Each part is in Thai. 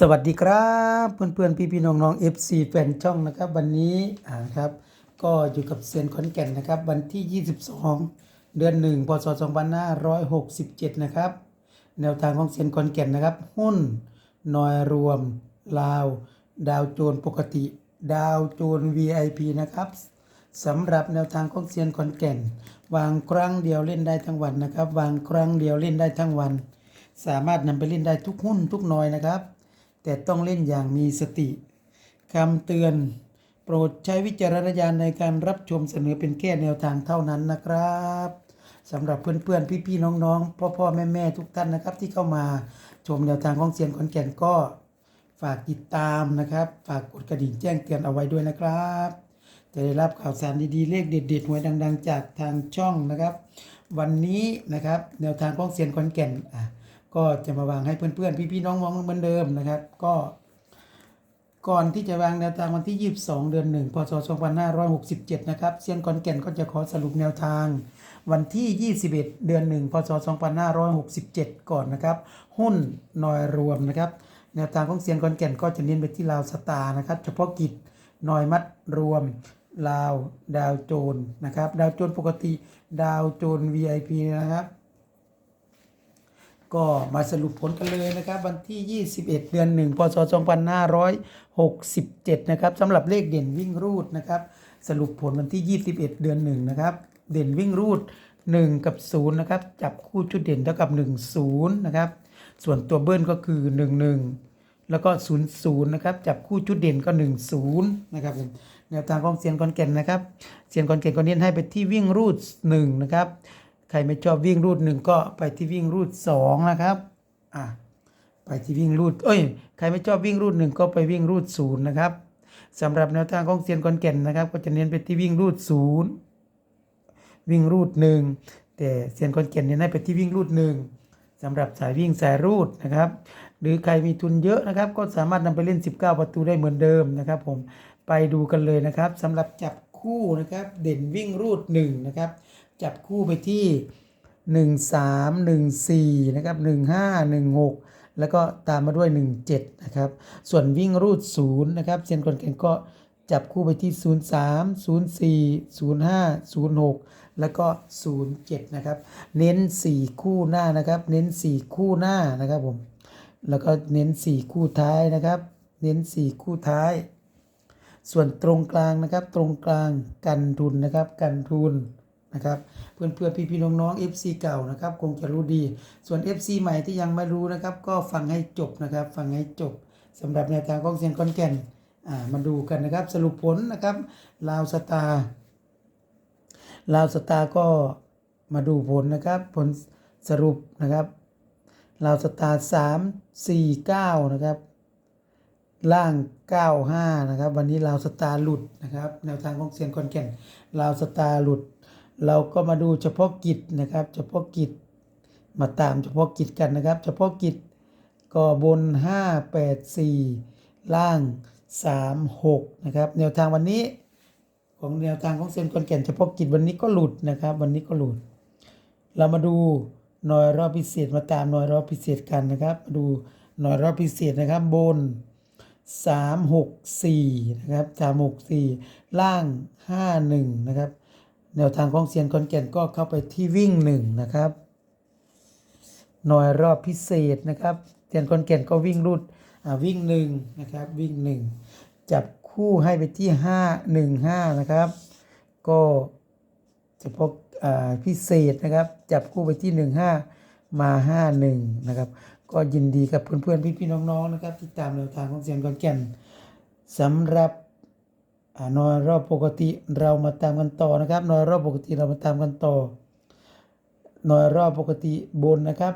สวัสดีครับเพื่อนเพื่อนพี่พี่ๆน้องน้องๆ FC แฟนช่องนะครับ วันนี้อ่าครับ ก็อยู่กับเซียนขอนแก่นนะครับ วันที่ 22 เดือน1พศ2567 นะครับ แนวทางของเซียนขอนแก่นนะครับ หุ้นนอยรวม ลาว ดาวโจนปกติ ดาวโจน VIP นะครับสำหรับแนวทางของเซียนขอนแก่น วางครั้งเดียวเล่นได้ทั้งวันนะครับ วางครั้งเดียวเล่นได้ทั้งวัน สามารถนำไปเล่นได้ทุกหุ้นทุกนอยนะครับ แต่ต้องเล่นอย่างมีสติคำเตือน โปรดใช้วิจารณญาณในการรับชมเสนอเป็นแค่แนวทางเท่านั้นนะครับสำหรับเพื่อนๆ พี่ๆ น้องๆ พ่อๆ แม่ๆ ทุกท่านนะครับ ที่เข้ามาชมแนวทางของเสียงขอนแก่นก็ฝากติดตามนะครับ ฝากกดกระดิ่งแจ้งเตือนเอาไว้ด้วยนะครับ จะได้รับข่าวสารดีๆ เลขเด็ดๆหวยดัง ๆ จากทางช่องนะครับ วันนี้นะครับแนวทางของเสียงขอนแก่นอะ ก็จะมาวางให้เพื่อนๆ พี่ๆน้องๆเหมือนเดิมนะครับ ก็ ก่อนที่จะวางแนวทางวันที่ 22 เดือน1พศ2567 นะครับเซียนขอนแก่นก็จะขอสรุปแนวทาง วันที่ 21 เดือน1พศ2567 ก่อนนะครับ หุ้นนอยรวมนะครับ แนวทางของเซียนขอนแก่นก็จะเน้นไปที่ลาวสตาร์นะครับ เฉพาะกิจนอยมัดรวมลาวดาวโจนนะครับ ดาวโจนปกติ ดาวโจน VIP นะครับ ก็มาสรุปผลกันเลยนะครับ วันที่ 21 เดือน 1 พศ 2567 นะครับสำหรับเลขเด่นวิ่งรูดนะครับ สรุปผลวันที่ 21 เดือน 1 นะครับ เด่นวิ่งรูด 1 กับ 0 นะครับ จับคู่ชุดเด่นเท่ากับ 1 0 นะครับ ส่วนตัวเบิ้ลก็คือ 1 1 แล้วก็ 0 0 นะครับ จับคู่ชุดเด่นก็ 1 0 นะครับผมแนวทางของเซียนคอนแก่นนะครับเซียนคอนแก่นก็เน้นให้ไปที่วิ่งรูด 1 นะครับ ใครไม่ชอบวิ่งรูดหนึ่งก็ไปที่วิ่งรูดสองนะครับอะไปที่วิ่งรูดเอ้ยใครไม่ชอบวิ่งรูดหนึ่งก็ไปวิ่งรูดศูนย์นะครับสำหรับแนวทางของเซียนคอนแก่นนะครับ ก็จะเน้นไปที่วิ่งรูดศูนย์วิ่งรูดหนึ่งแต่เซียนคอนแก่นเน้นให้ไปที่วิ่งรูดหนึ่งสำหรับสายวิ่งสายรูดนะครับ หรือใครมีทุนเยอะนะครับ ก็สามารถนำไปเล่น 19 ประตูได้เหมือนเดิมนะครับ ผมไปดูกันเลยนะครับสำหรับจับคู่นะครับ เด่นวิ่งรูดหนึ่งนะครับ จับคู่ไปที่ 1 3 1 4 นะครับ 1 5 1 6 แล้วก็ตามมาด้วย 1 7 นะครับ ส่วนวิ่งรูด 0 นะครับเซียนคนแข่งก็จับคู่ไปที่ 0 3 0 4 0 5 0 6 แล้วก็ 0 7 นะครับ เน้น 4 คู่หน้านะครับ เน้น 4 คู่หน้านะครับผม แล้วก็เน้น 4 คู่ท้ายนะครับ เน้น 4 คู่ท้าย ส่วนตรงกลางนะครับ ตรงกลางกันทุนนะครับ กันทุน นะครับ เพื่อนเพื่อนพี่พี่น้องน้อง FC เก่านะครับ คงจะรู้ดี ส่วน FC ใหม่ที่ยังไม่รู้นะครับ ก็ฟังให้จบนะครับ ฟังให้จบสำหรับแนวทางของเซียนคอนแก่นอ่ามาดูกันนะครับ สรุปผลนะครับลาวสตาร์ลาวสตาร์ก็มาดูผลนะครับ ผลสรุปนะครับลาวสตาร์สามสี่เก้านะครับล่าง 95 นะครับ วันนี้ลาวสตาร์หลุดนะครับ แนวทางของเซียนคอนแก่นลาวสตาร์หลุด เราก็มาดูเฉพาะกิจนะครับ เฉพาะกิจมาตามเฉพาะกิจกันนะครับ เฉพาะกิจก็บน 584 ล่าง 36 นะครับ แนวทางวันนี้ของแนวทางของเซนคอนแก่นเฉพาะกิจวันนี้ก็หลุดนะครับ วันนี้ก็หลุด เรามาดูหน่วยรอบพิเศษมาตามหน่วยรอบพิเศษกันนะครับมาดูหน่วยรอบพิเศษนะครับบน 364 นะครับ 364 ล่าง 51 นะครับ แนวทางของเซียนคอนแก่นก็เข้าไปที่วิ่ง1นะครับ หน่วยรอบพิเศษนะครับเซียนคอนแก่นก็วิ่งรุดอ่าวิ่ง1นะครับวิ่ง1จับคู่ให้ไปที่5 1 5นะครับ ก็เฉพาะอ่าพิเศษนะครับ จับคู่ไปที่1 5มา5 1นะครับ ก็ยินดีกับเพื่อนๆพี่ๆน้องๆนะครับที่ตามแนวทางของเซียนคอนแก่นสำหรับ นอยรอบปกติเรามาตามกันต่อนะครับนอยรอบปกติเรามาตามกันต่อน่วยรอบปกติบนนะครับ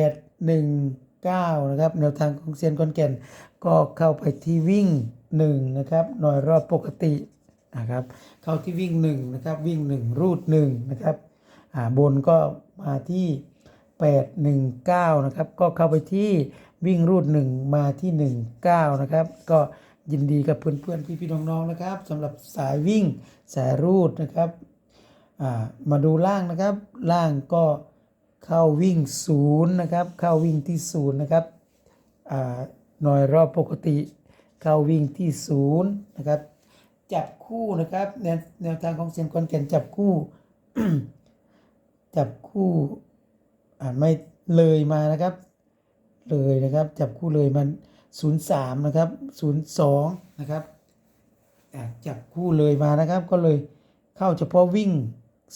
8 1 9นะครับแนวทางของเซียนคอนแก่น ก็เข้าไปที่วิ่ง1นะครับหน่วยรอบปกตินะครับเข้าที่วิ่ง1นะครับวิ่ง 1 รูด1นะครับอ่าบนก็มาที่ 8 1 9นะครับก็เข้าไปที่วิ่งรูด 1 มาที่ 1 9นะครับก็ ยินดีกับเพื่อนๆพี่ๆน้องๆนะครับสำหรับสายวิ่งสายรูดนะครับามาดูล่างนะครับ ล่างก็เข้าวิ่งศูนย์นะครับ เข้าวิ่งที่ศูนย์นะครับหน่วยรอบปกติ เข้าวิ่งที่ศูนย์นะครับ จับคู่นะครับแนวแนวทางของเซียนคอนแก่นจับคู่ จับคู่อ่าไม่เลยมานะครับ เลยนะครับ จับคู่เลยมัน ศูนย์สามนะครับศูนย์สองนะครับอ่าจับคู่เลยมานะครับ ก็เลยเข้าเฉพาะวิ่ง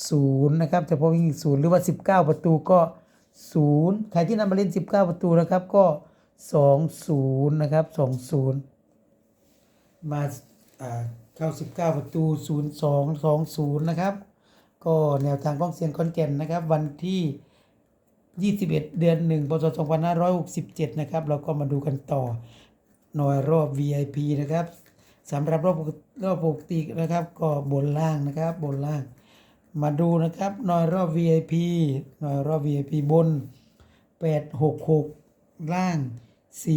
ศูนย์นะครับเฉพาะวิ่งศูนย์หรือว่า 19 ประตูก็ศูนย์ใครที่นำมาเล่น 19 ประตูนะครับก็สองศูนย์นะครับสองศูนย์มาอ่าเข้า 19 ประตู 02 20 นะครับ ก็แนวทางของเซียนคอนแก่นนะครับวันที่ 21 เดือน 1พศ2567 นะครับ เราก็มาดูกันต่อ หน่วยรอบ VIP นะครับสำหรับรอบรอบปกตินะครับ ก็บนล่างนะครับบนล่าง มาดูนะครับหน่วยรอบ VIP หน่วยรอบ VIP บน 866 ล่าง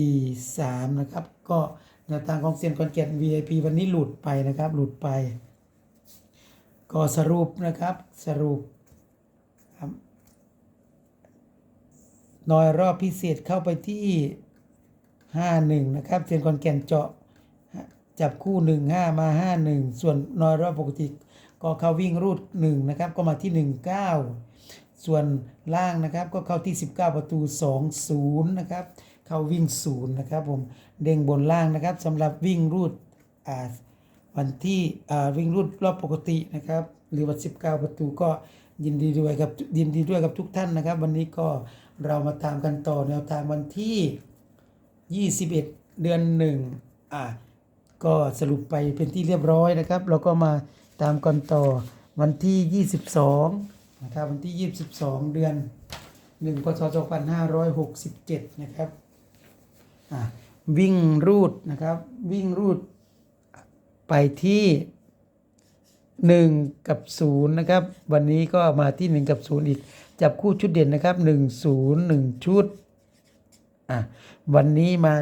43 นะครับ ก็แนวทางของเซียนคอนแก่น VIP วันนี้หลุดไปนะครับ หลุดไป ก็สรุปนะครับสรุปครับห น่อยรอบพิเศษเข้าไปที่ 51 นะครับเซียนคอนแก่นเจาะจับคู่ 1 5 มา 51 ส่วนหน่อยรอบปกติก็เข้าวิ่งรูด 1 นะครับ ก็มาที่ 19 ส่วนล่างนะครับก็เข้าที่ 19 ประตู 20 นะครับ เข้าวิ่ง 0 นะครับผมเด้งบนล่างนะครับสำหรับวิ่งรูดอ่าวันที่อ่าวิ่งรุ่นรอบปกตินะครับ หรือว่า19 ประตูก็ ยินดีด้วยกับยินดีด้วยกับทุกท่านนะครับ วันนี้ก็เรามาตามกันต่อแนวทางวันที่ 21 เดือน1อ่าก็สรุปไปเป็นที่เรียบร้อยนะครับ เราก็มาตามกันต่อวันที่ 22นะครับวันที่ 22 เดือน1พศ2567 นะครับอ่าวิ่งรูดนะครับวิ่งรูดไปที่ หนึ่งกับศูนย์นะครับ วันนี้ก็มาที่หนึ่งกับศูนย์อีก จับคู่ชุดเด่นนะครับหนึ่งศูนย์หนึ่งชุดอะวันนี้มา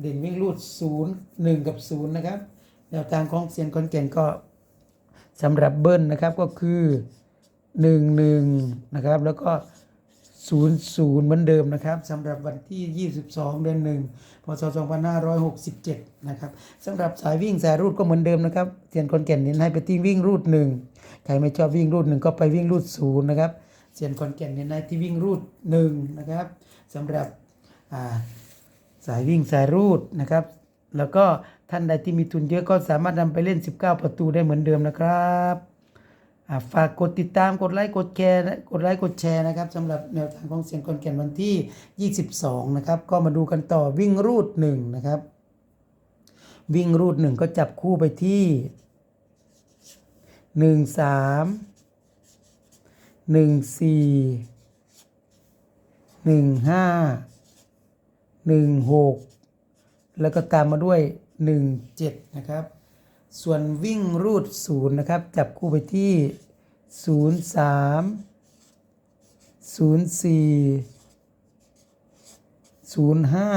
เด่นวิ่งรูดศูนย์หนึ่งกับศูนย์นะครับแนวทางของเซียนคอนแก่นก็สำหรับเบิ้ลนะครับก็คือหนึ่งหนึ่งนะครับ แล้วก็ ศูนย์ศูนย์เหมือนเดิมนะครับสำหรับวันที่ 22 เดือนหนึ่งพศ 2567 นะครับสำหรับสายวิ่งสายรูดก็เหมือนเดิมนะครับเซียนคอนแก่นเน้นให้ไปที่วิ่งรูดหนึ่งใครไม่ชอบวิ่งรูดหนึ่งก็ไปวิ่งรูดศูนย์นะครับเซียนคอนแก่นเน้นให้ที่วิ่งรูดหนึ่งนะครับสำหรับสายวิ่งสายรูดนะครับ แล้วก็ท่านใดที่มีทุนเยอะก็สามารถนำไปเล่น 19 ประตูได้เหมือนเดิมนะครับ ฝากกดติดตามกดไลค์กดแชร์นะกดไลค์กดแชร์นะครับสำหรับแนวทางของเสียงคอนแก่นวันที่ 22 นะครับ ก็มาดูกันต่อวิ่งรูดหนึ่งนะครับ วิ่งรูดหนึ่งก็จับคู่ไปที่หนึ่งสามหนึ่งสี่หนึ่งห้าหนึ่งหกแล้วก็ตามมาด้วยหนึ่งเจ็ดนะครับ ส่วนวิ่งรูดศูนย์นะครับ จับคู่ไปที่ศูนย์สามศูนย์สี่ศูนย์ห้า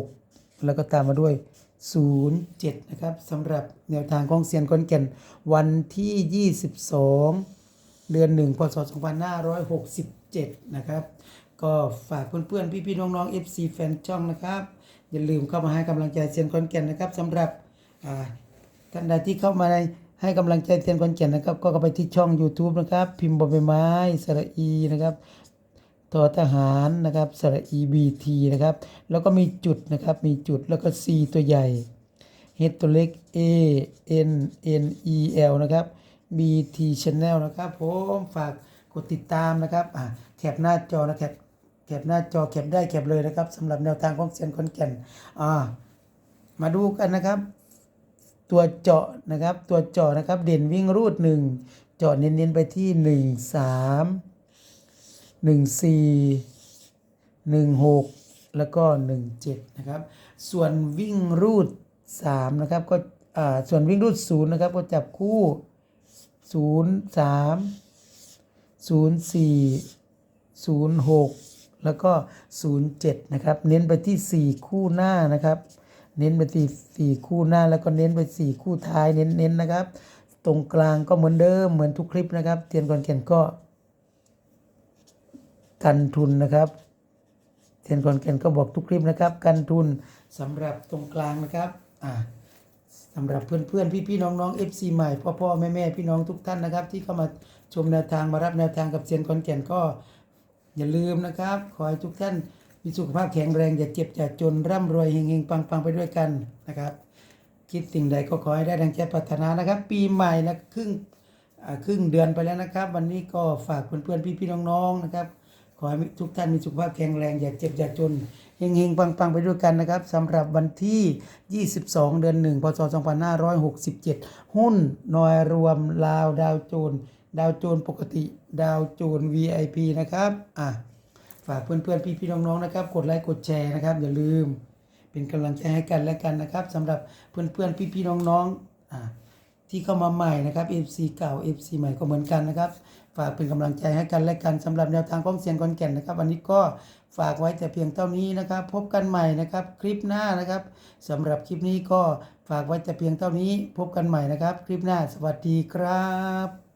06แล้วก็ตามมาด้วย 07 นะครับสำหรับแนวทางของเซียนคอนแก่น วันที่ 22 เดือน 1 พศ 2567 นะครับ ก็ฝากเพื่อนๆ พี่ๆ น้องๆ FC แฟนช่องนะครับ อย่าลืมเข้ามาให้กำลังใจเซียนคอนแก่นนะครับสำหรับท่านใดที่เข้ามาในให้กำลังใจเซียนคอนแก่นนะครับ ก็เข้าไปที่ช่อง YouTube นะครับ พิมพ์บอใบไม้สระอีนะครับทอทหารนะครับสระ EBT นะครับ แล้วก็มีจุดนะครับ มีจุดแล้วก็ C ตัวใหญ่ H ตัวเล็ก A N N E L นะครับ BT Channel นะครับผมฝากกดติดตามนะครับอ่าแคปหน้าจอนะแคป แคปหน้าจอแคปได้แคปเลยนะครับสำหรับแนวทางของเซียนคอนแก่นอ่ามาดูกันนะครับ ตัวเจาะนะครับ ตัวเจาะนะครับ เด่นวิ่งรูดหนึ่งเจาะเน้นๆไปที่หนึ่งสามหนึ่งสี่หนึ่งหกแล้วก็หนึ่งเจ็ดนะครับ ส่วนวิ่งรูดสามนะครับก็อ่าส่วนวิ่งรูดศูนย์นะครับก็จับคู่ศูนย์สามศูนย์สี่ศูนย์หกแล้วก็ศู นย์เจ็ดนะครับ เน้นไปที่สี่คู่หน้านะครับ เน้นไปที่สี่คู่หน้า แล้วก็เน้นไปสี่คู่ท้าย เน้นๆนะครับ ตรงกลางก็เหมือนเดิม เหมือนทุกคลิปนะครับ เตียนก่อนเขียนก็ กันทุนนะครับเทซียนคอนแก่นก็บอกทุกคลิปนะครับ กันทุนสำหรับตรงกลางนะครับ อ่าสำหรับเพื่อนๆ พี่ๆ น้องๆ FC ใหม่พ่อๆ แม่ๆ พี่น้องทุกท่านนะครับ ที่เข้ามาชมแนวทางมารับแนวทางกับเซียนคอนแก่นก็ อย่าลืมนะครับ ขอให้ทุกท่านมีสุขภาพแข็งแรง อย่าเจ็บอย่าจนร่ำรวยเฮงๆปังๆไปด้วยกันนะครับ คิดสิ่งใดก็ขอให้ได้ดังใจปรารถนานะครับ ปีใหม่นะครึ่งครึ่งเดือนไปแล้วนะครับ วันนี้ก็ฝากเพื่อนๆพี่ๆน้องๆนะครับ ขอให้ทุกท่านมีสุขภาพแข็งแรง อย่าเจ็บอย่าจนเฮงๆปังๆไปด้วยกันนะครับสำหรับวันที่ 22 เดือน 1 พศ 2567 หุ้นนอยรวมลาวดาวโจน ดาวโจนปกติ ดาวโจน VIP นะครับอะฝากเพื่อนๆ พี่ๆ น้องๆ นะครับ กดไลค์ กดแชร์นะครับ อย่าลืม เป็นกำลังใจให้กันและกันนะครับสำหรับเพื่อนๆ พี่ๆ น้องๆอ่าที่เข้ามาใหม่นะครับ FC เก่า FC ใหม่ก็เหมือนกันนะครับ ฝากเป็นกำลังใจให้กันและกันสำหรับแนวทางของเสียงคอนแก่นนะครับ วันนี้ก็ฝากไว้แต่เพียงเท่านี้นะครับ พบกันใหม่นะครับ คลิปหน้านะครับสำหรับคลิปนี้ก็ฝากไว้แต่เพียงเท่านี้ พบกันใหม่นะครับ คลิปหน้า สวัสดีครับ